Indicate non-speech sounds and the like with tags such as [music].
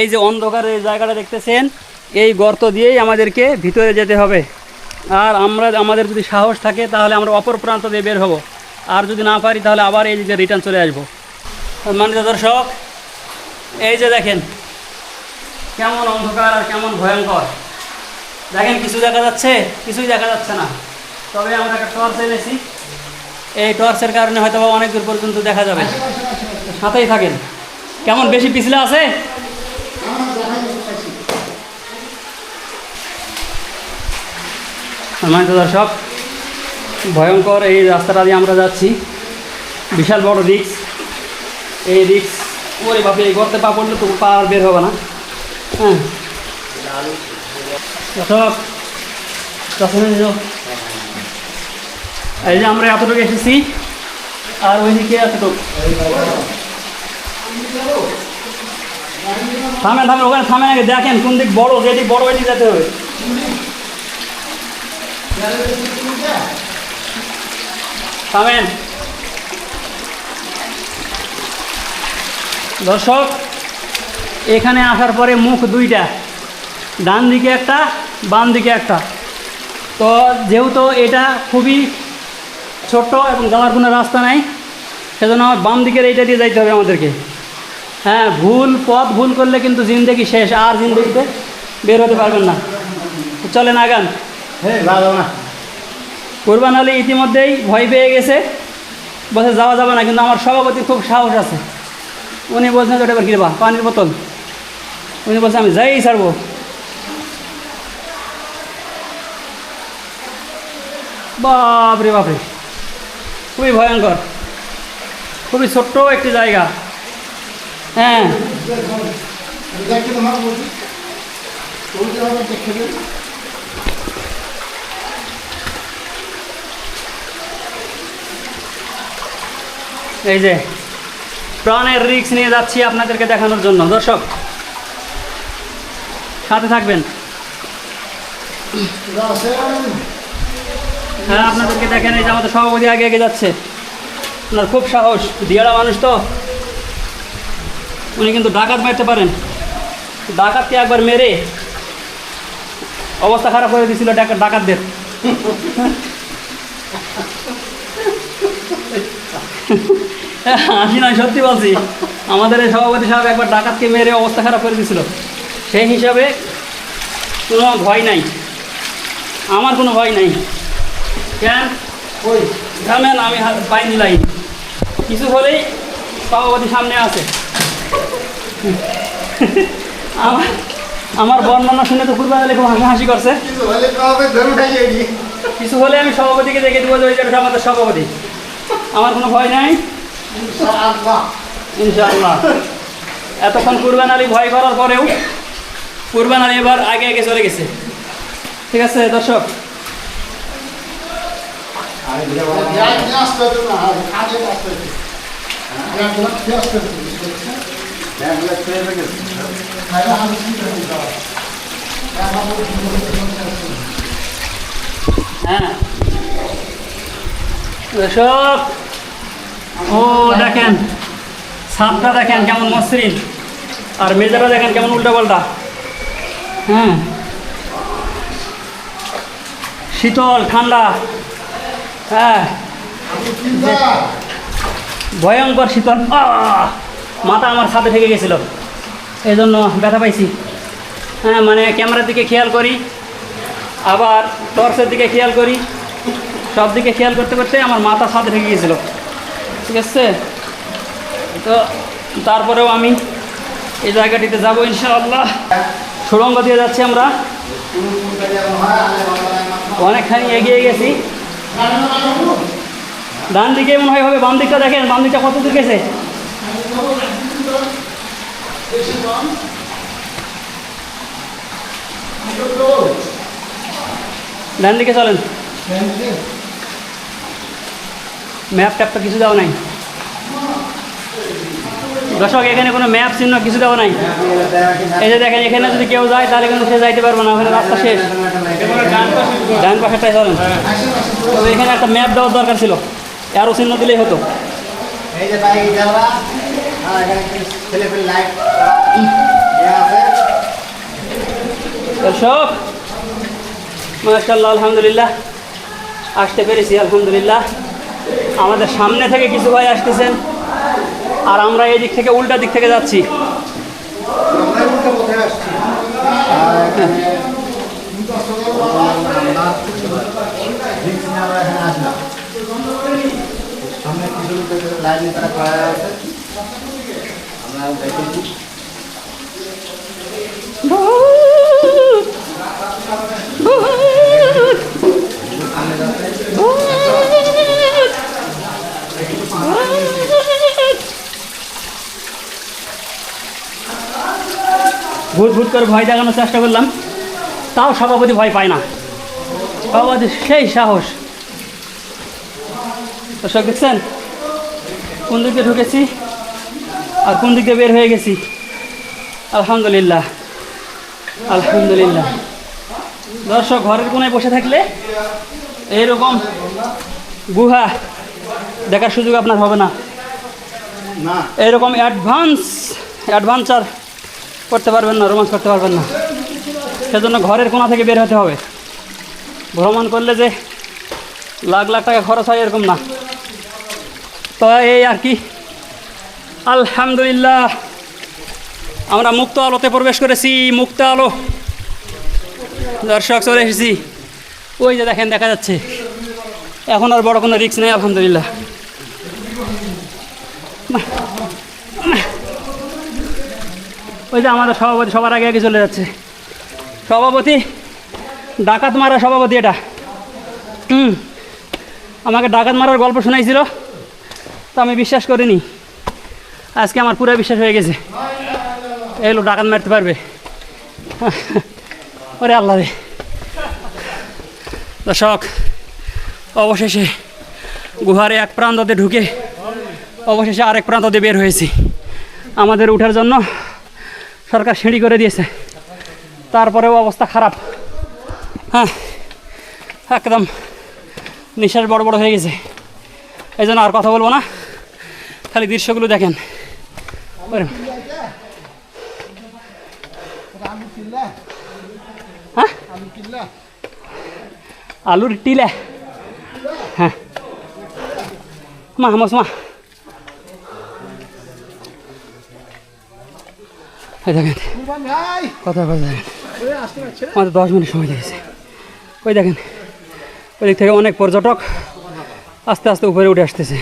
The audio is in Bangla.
এই যে অন্ধকারের এই জায়গাটা দেখতেছেন, এই গর্ত দিয়েই আমাদেরকে ভিতরে যেতে হবে। আর আমরা আমাদের যদি সাহস থাকে, তাহলে আমরা অপর প্রান্ত দিয়ে বের হব। আর যদি না পারি, তাহলে আবার এই যে রিটার্ন চলে আসব। সম্মানিত দর্শক, এই যে দেখেন, কেমন অন্ধকার আর কেমন ভয়ঙ্কর। দেখেন, কিছু দেখা যাচ্ছে, কিছুই দেখা যাচ্ছে না। তবে আমরা একটা টর্চ এনেছি। এই টর্চের কারণে হয়তো অনেক দূর পর্যন্ত দেখা যাবে। সাথেই থাকেন। কেমন, বেশি পিছলে আছে? সম্মানিত দর্শক, ভয়ঙ্কর এই রাস্তাটা দিয়ে আমরা যাচ্ছি। বিশাল বড় রিক্স এই রিক্স ওরে বাপরে, এই গর্তে পা পড়লে তো পা আর বের হবে না। হ্যাঁ। এই যে আমরা এতটুকু এসেছি, আর ওইদিকে এতটুকু থামেন থামেন ওখানে থামেন আগে, দেখেন কোন দিক বড় যেটি বড় ওইদিক যেতে হবে। থামেন। দর্শক, এখানে আসার পরে মুখ দুইটা, ডান দিকে একটা, বাম দিকে একটা। তো যেহেতু এটা খুবই ছোট্ট এবং যাওয়ার কোনো রাস্তা নাই, সেজন্য বাম দিকের এইটা দিয়ে যাইতে হবে আমাদেরকে। হ্যাঁ ভুল পথ ভুল করলে কিন্তু জিন্দগি শেষ আর জিন্দগিতে বের হতে পারবেন না। চলেন আগান। হ্যাঁ কোরবান আলী ইতিমধ্যেই ভয় পেয়ে গেছে। বসে যাওয়া যাবে না কিন্তু আমার সভাপতি খুব সাহস আছে। উনি বলছেন ওটা এবার কিনবা পানির বোতল? উনি বলছেন আমি যাই ছাড়বো। বাপরে বাপরে। খুবই ভয়ঙ্কর। খুবই ছোট্ট একটি জায়গা। হ্যাঁ। এই যে, প্রাণের রিস্ক নিয়ে যাচ্ছি আপনাদেরকে দেখানোর জন্য। দর্শক, সাথে থাকবেন। হ্যাঁ আপনাদেরকে দেখেন, এই যে আমাদের সভাপতি আগে এগিয়ে যাচ্ছে। আপনার খুব সাহস, দিয়ারা মানুষ তো। উনি কিন্তু ডাকাত মারতে পারেন। ডাকাতকে একবার মেরে অবস্থা খারাপ করে দিয়েছিল ডাকাত ডাকাতদের। হাসি নয় সত্যি বলছি, আমাদের এই সভাপতি সাহেব একবার ডাকাতকে মেরে অবস্থা খারাপ করে দিয়েছিল। সেই হিসাবে কোনো ভয় নাই। আমার কোনো ভয় নাই। কেন? ওই জানেন আমি পাইনি লাইন কিছু হলেই সভাপতি সামনে আছে আমার আমার বর্ণনা শুনে তো পূর্বা খুব হাসি হাসি করছে। কিছু হলে আমি সভাপতিকে দেখে দেবো যে ওই যে ওটা আমাদের সভাপতি। আমার কোনো ভয় নাই। আল্লাহ ইনশাআল্লাহ। এতক্ষণ কুরবান আলী ভয় করার পরেও কুরবান আলী এবার আগে আগে চলে গেছে। ঠিক আছে দর্শক। আসতে হ্যাঁ। দর্শক ও দেখেন ছাদটা দেখেন কেমন মসৃণ আর মেজারা দেখেন কেমন উল্টা পাল্টা হ্যাঁ। শীতল ঠান্ডা হ্যাঁ। ভয়ঙ্কর শীতল। আহ! মাথা আমার সাথে থেকে গেছিল। এই জন্য ব্যথা পাইছি। হ্যাঁ মানে ক্যামেরার দিকে খেয়াল করি, আবার টর্চের দিকে খেয়াল করি। সব দিকে খেয়াল করতে করতে আমার মাথা সাথে থেকে গিয়েছিল ঠিক আছে? তো তারপরেও আমি এই জায়গাটিতে যাব ইনশাআল্লাহ। সুড়ঙ্গ দিয়ে যাচ্ছি আমরা। অনেকখানি এগিয়ে গেছি। ডান দিকে মনে হয় হবে বাম দিকটা দেখেন, বাম দিকটা কত দূর গেছে? ডান দিকে চলেন। ম্যাপ ট্যাপ তো কিছু দেওয়া নাই। দর্শক এখানে কোনো ম্যাপ চিহ্ন কিছু দেওয়া নাই। এই যে দেখেন এখানে যদি কেউ যায় তাহলে কিন্তু সে যাইতে পারবে না ওখানে রাস্তা শেষ। ডান পাশেরটাই চলেন। তবে এখানে একটা ম্যাপ দেওয়ার দরকার ছিল। আরও চিহ্ন দিলেই হতো। এই যে দর্শক মাশাল্লাহ আলহামদুলিল্লাহ। আসতে পেরেছি, আলহামদুলিল্লাহ। আমাদের সামনে থেকে কিছু ভাই আসতেছেন, আর আমরা এই দিক থেকে, উল্টা দিক থেকে যাচ্ছি। ভূত ভূত করে ভয় দেখানোর চেষ্টা করলাম। তাও সভাপতি ভয় পায় না। সভাপতি সেই সাহস। দর্শক দেখছেন? কোন দিকে ঢুকেছি আর কোন দিকে বের হয়ে গেছি? আলহামদুলিল্লাহ। আলহামদুলিল্লাহ। দর্শক ঘরের কোনায় বসে থাকলে এইরকম গুহা দেখার সুযোগ আপনার হবে না। না। এরকম অ্যাডভান্স অ্যাডভান্সার করতে পারবেন না, রোমান্স করতে পারবেন না। সেজন্য ঘরের কোনা থেকে বের হতে হবে। ভ্রমণ করলে যে লাখ লাখ টাকা খরচ হয় এরকম না। তো এই আর কি। আলহামদুলিল্লাহ, আমরা মুক্ত আলোতে প্রবেশ করেছি, মুক্ত আলো। দর্শক চলে এসেছি। ওই যে দেখেন, দেখা যাচ্ছে। এখন আর বড় কোনো রিস্ক নেই, আলহামদুলিল্লাহ। ওই যে আমাদের সভাপতি সবার আগে আগে চলে যাচ্ছে। সভাপতি, ডাকাত মারা সভাপতি এটা। হুম, আমাকে ডাকাত মারার গল্প শোনাইছিল, তো আমি বিশ্বাস করিনি। আজকে আমার পুরো বিশ্বাস হয়ে গেছে। এই লোক ডাকাত মারতে পারবে। [laughs] ওরে আল্লাহ রে। দর্শক, অবশেষে গুহার এক প্রান্ততে ঢুকে অবশেষে আরেক প্রান্ততে বের হয়েছি। আমাদের উঠার জন্য সরকার সিঁড়ি করে দিয়েছে। তারপরেও অবস্থা খারাপ। হ্যাঁ একদম নিঃশ্বাস বড় বড় হয়ে গেছে। এই জন্য আর কথা বলব না। খালি দৃশ্যগুলো দেখেন। হ্যাঁ? আলুর টিলে। হ্যাঁ। মা মা। দেখেন। কথা কথা দেখেন মাত্র দশ মিনিট সময় লেগেছে। ওই দেখেন, ওই দিক থেকে অনেক পর্যটক আস্তে আস্তে উপরে উঠে আসতেছে।